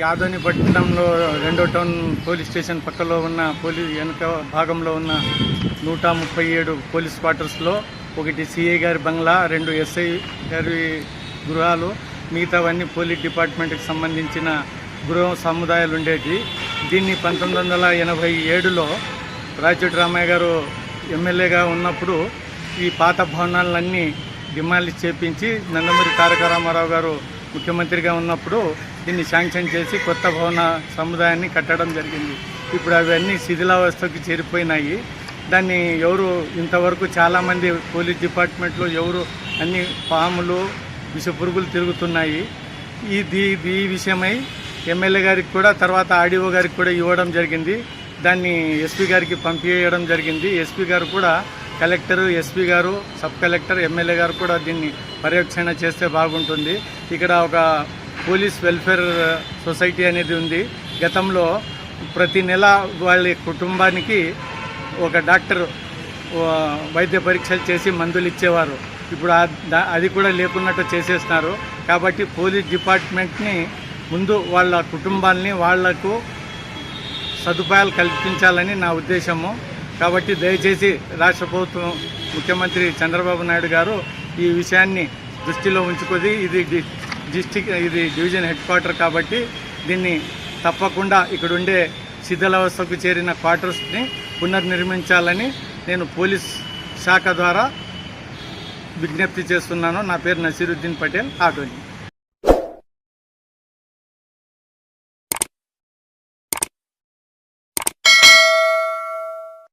యాదోని పట్టణంలో రెండో town police station పక్కలో ఉన్న పోలీస్ వెనుక భాగంలో ఉన్న నూట ముప్పై ఏడు పోలీస్ క్వార్టర్స్లో ఒకటి సిఐ గారి బంగ్లా రెండు ఎస్ఐ గారి గృహాలు మిగతావన్నీ పోలీస్ డిపార్ట్మెంట్కి సంబంధించిన గృహ సముదాయాలు ఉండేవి. దీన్ని పంతొమ్మిది వందల ఎనభై ఏడులో రాజోటి రామయ్య గారు ఎమ్మెల్యేగా ఉన్నప్పుడు ఈ పాత భవనాలన్నీ డిమాలిష్ చేపించి నందమూరి తారక రామారావు గారు ముఖ్యమంత్రిగా ఉన్నప్పుడు దీన్ని శాంక్షన్ చేసి కొత్త భవన సముదాయాన్ని కట్టడం జరిగింది. ఇప్పుడు అవన్నీ శిథిలావస్థకు చేరిపోయినాయి. దాన్ని ఎవరు ఇంతవరకు చాలామంది పోలీస్ డిపార్ట్మెంట్లో ఎవరు అన్ని పాములు విష పురుగులు తిరుగుతున్నాయి. ఈ దీ ఈ విషయమై ఎమ్మెల్యే గారికి కూడా తర్వాత ఆర్డీఓ గారికి కూడా ఇవ్వడం జరిగింది. దాన్ని ఎస్పీ గారికి పంపించడం జరిగింది. ఎస్పీ గారు కూడా కలెక్టర్ ఎస్పీ గారు సబ్ కలెక్టర్ ఎమ్మెల్యే గారు కూడా దీన్ని పర్యవేక్షణ చేస్తే బాగుంటుంది. ఇక్కడ ఒక పోలీస్ వెల్ఫేర్ సొసైటీ అనేది ఉంది. గతంలో ప్రతి నెల వాళ్ళ కుటుంబానికి ఒక డాక్టర్ వైద్య పరీక్షలు చేసి మందులు ఇచ్చేవారు. ఇప్పుడు అది కూడా లేకున్నట్టు చేసేస్తున్నారు. కాబట్టి పోలీస్ డిపార్ట్మెంట్ని ముందు వాళ్ళ కుటుంబాల్ని వాళ్ళకు సదుపాయాలు కల్పించాలని నా ఉద్దేశము. కాబట్టి దయచేసి రాష్ట్ర ప్రభుత్వం ముఖ్యమంత్రి చంద్రబాబు నాయుడు గారు ఈ విషయాన్ని దృష్టిలో ఉంచుకొని ఇది డిస్టిక్ ఇది డివిజన్ హెడ్ క్వార్టర్ కాబట్టి దీన్ని తప్పకుండా ఇక్కడుండే శిథిలావస్థకు చేరిన క్వార్టర్స్ని పునర్నిర్మించాలని నేను పోలీస్ శాఖ ద్వారా విజ్ఞప్తి చేస్తున్నాను. నా పేరు నసీరుద్దీన్ పటేల్ ఆటోని.